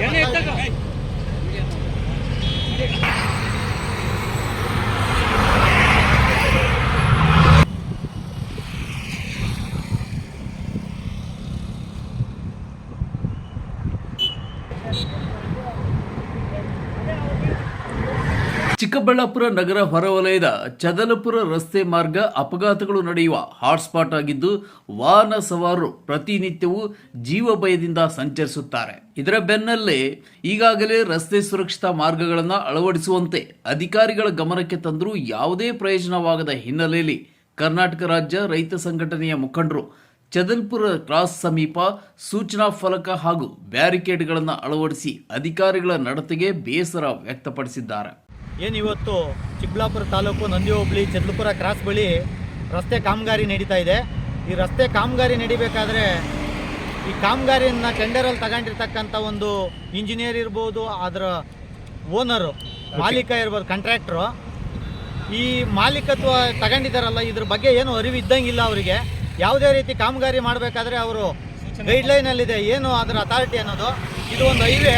やねったか ಚಿಕ್ಕಬಳ್ಳಾಪುರ ನಗರ ಹೊರವಲಯದ ಚದಲಪುರ ರಸ್ತೆ ಮಾರ್ಗ ಅಪಘಾತಗಳು ನಡೆಯುವ ಹಾಟ್ಸ್ಪಾಟ್ ಆಗಿದ್ದು ವಾಹನ ಸವಾರರು ಪ್ರತಿನಿತ್ಯವೂ ಜೀವ ಭಯದಿಂದ ಸಂಚರಿಸುತ್ತಾರೆ. ಇದರ ಬೆನ್ನಲ್ಲೇ ಈಗಾಗಲೇ ರಸ್ತೆ ಸುರಕ್ಷತಾ ಮಾರ್ಗಗಳನ್ನು ಅಳವಡಿಸುವಂತೆ ಅಧಿಕಾರಿಗಳ ಗಮನಕ್ಕೆ ತಂದರೂ ಯಾವುದೇ ಪ್ರಯೋಜನವಾಗದ ಹಿನ್ನೆಲೆಯಲ್ಲಿ ಕರ್ನಾಟಕ ರಾಜ್ಯ ರೈತ ಸಂಘಟನೆಯ ಮುಖಂಡರು ಚದಲ್ಪುರ ಕ್ರಾಸ್ ಸಮೀಪ ಸೂಚನಾ ಫಲಕ ಹಾಗೂ ಬ್ಯಾರಿಕೇಡ್ಗಳನ್ನು ಅಳವಡಿಸಿ ಅಧಿಕಾರಿಗಳ ನಡತೆಗೆ ಬೇಸರ ವ್ಯಕ್ತಪಡಿಸಿದ್ದಾರೆ. ಏನು ಇವತ್ತು ಚಿಕ್ಕಬಳ್ಳಾಪುರ ತಾಲೂಕು ನಂದಿ ಹೋಬಳಿ ಚದ್ಲಪುರ ಕ್ರಾಸ್ ಬಳಿ ರಸ್ತೆ ಕಾಮಗಾರಿ ನಡೀತಾ ಇದೆ. ಈ ರಸ್ತೆ ಕಾಮಗಾರಿ ನಡಿಬೇಕಾದ್ರೆ ಈ ಕಾಮಗಾರಿಯನ್ನು ಟೆಂಡರಲ್ಲಿ ತಗೊಂಡಿರ್ತಕ್ಕಂಥ ಒಂದು ಇಂಜಿನಿಯರ್ ಇರ್ಬೋದು ಅದರ ಓನರು ಮಾಲೀಕ ಇರ್ಬೋದು ಕಾಂಟ್ರಾಕ್ಟ್ರು ಈ ಮಾಲೀಕತ್ವ ತಗೊಂಡಿದ್ದಾರಲ್ಲ ಇದ್ರ ಬಗ್ಗೆ ಏನು ಅರಿವು ಇದ್ದಂಗಿಲ್ಲ ಅವರಿಗೆ. ಯಾವುದೇ ರೀತಿ ಕಾಮಗಾರಿ ಮಾಡಬೇಕಾದ್ರೆ ಅವರು ಗೈಡ್ಲೈನಲ್ಲಿದೆ ಏನು ಅದರ ಅಥಾರಿಟಿ ಅನ್ನೋದು. ಇದು ಒಂದು ಹೈವೇ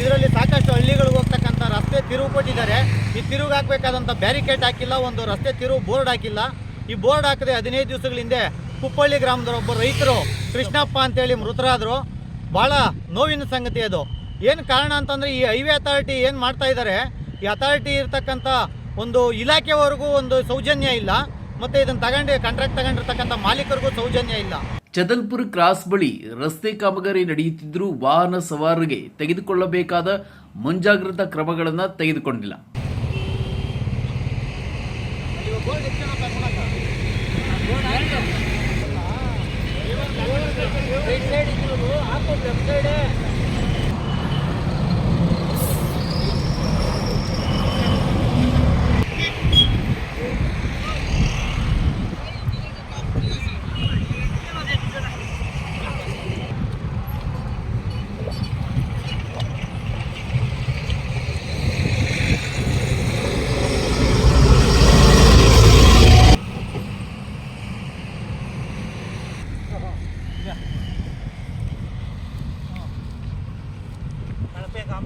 ಇದರಲ್ಲಿ ಸಾಕಷ್ಟು ಹಳ್ಳಿಗಳಿಗೆ ಹೋಗ್ತಕ್ಕಂಥ ರಸ್ತೆ ತಿರುವು ಕೊಟ್ಟಿದ್ದಾರೆ. ಈ ತಿರುವು ಹಾಕಬೇಕಾದಂಥ ಬ್ಯಾರಿಕೇಡ್ ಹಾಕಿಲ್ಲ, ಒಂದು ರಸ್ತೆ ತಿರುವು ಬೋರ್ಡ್ ಹಾಕಿಲ್ಲ. ಈ ಬೋರ್ಡ್ ಹಾಕದೆ ಹದಿನೈದು ದಿವಸಗಳ ಹಿಂದೆ ಕುಪ್ಪಳ್ಳಿ ಗ್ರಾಮದ ಒಬ್ಬ ರೈತರು ಕೃಷ್ಣಪ್ಪ ಅಂತೇಳಿ ಮೃತರಾದರು. ಭಾಳ ನೋವಿನ ಸಂಗತಿ ಅದು. ಏನು ಕಾರಣ ಅಂತಂದರೆ ಈ ಹೈವೇ ಅಥಾರಿಟಿ ಏನು ಮಾಡ್ತಾ ಇದ್ದಾರೆ ಈ ಅಥಾರಿಟಿ ಇರ್ತಕ್ಕಂಥ ಒಂದು ಇಲಾಖೆವರೆಗೂ ಒಂದು ಸೌಜನ್ಯ ಇಲ್ಲ. ಮತ್ತು ಇದನ್ನು ತಗೊಂಡು ಕಾಂಟ್ರಾಕ್ಟ್ ತಗೊಂಡಿರ್ತಕ್ಕಂಥ ಮಾಲೀಕರಿಗೂ ಸೌಜನ್ಯ ಇಲ್ಲ. ಚದಲ್ಪುರ್ ಕ್ರಾಸ್ ಬಳಿ ರಸ್ತೆ ಕಾಮಗಾರಿ ನಡೆಯುತ್ತಿದ್ದರೂ ವಾಹನ ಸವಾರರಿಗೆ ತೆಗೆದುಕೊಳ್ಳಬೇಕಾದ ಮುಂಜಾಗ್ರತಾ ಕ್ರಮಗಳನ್ನು ತೆಗೆದುಕೊಂಡಿಲ್ಲ. पे काम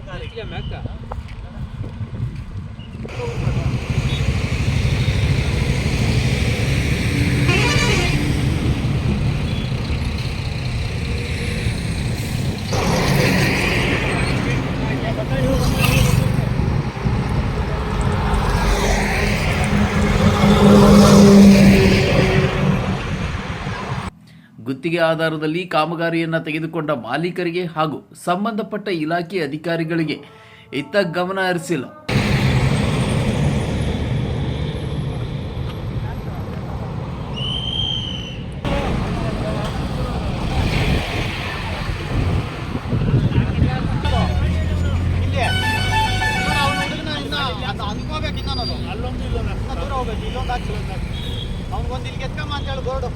ಗುತ್ತಿಗೆ ಆಧಾರದಲ್ಲಿ ಕಾಮಗಾರಿಯನ್ನು ತೆಗೆದುಕೊಂಡ ಮಾಲೀಕರಿಗೆ ಹಾಗೂ ಸಂಬಂಧಪಟ್ಟ ಇಲಾಖೆ ಅಧಿಕಾರಿಗಳಿಗೆ ಇತ್ತ ಗಮನ ಹರಿಸಿಲ್ಲ. ಅಲ್ಲೊಂದು ಇಲ್ಲೊಂದು ದೂರ ಹೋಗ್ಬೇಕು ಇಲ್ಲೊಂದು ಆಗ್ತದೆ ಅವ್ನಿಗೆ ಒಂದು ಇಲ್ಲಿ ಅಂತ ಅಂತೇಳಿ ಗೋರ್ಡು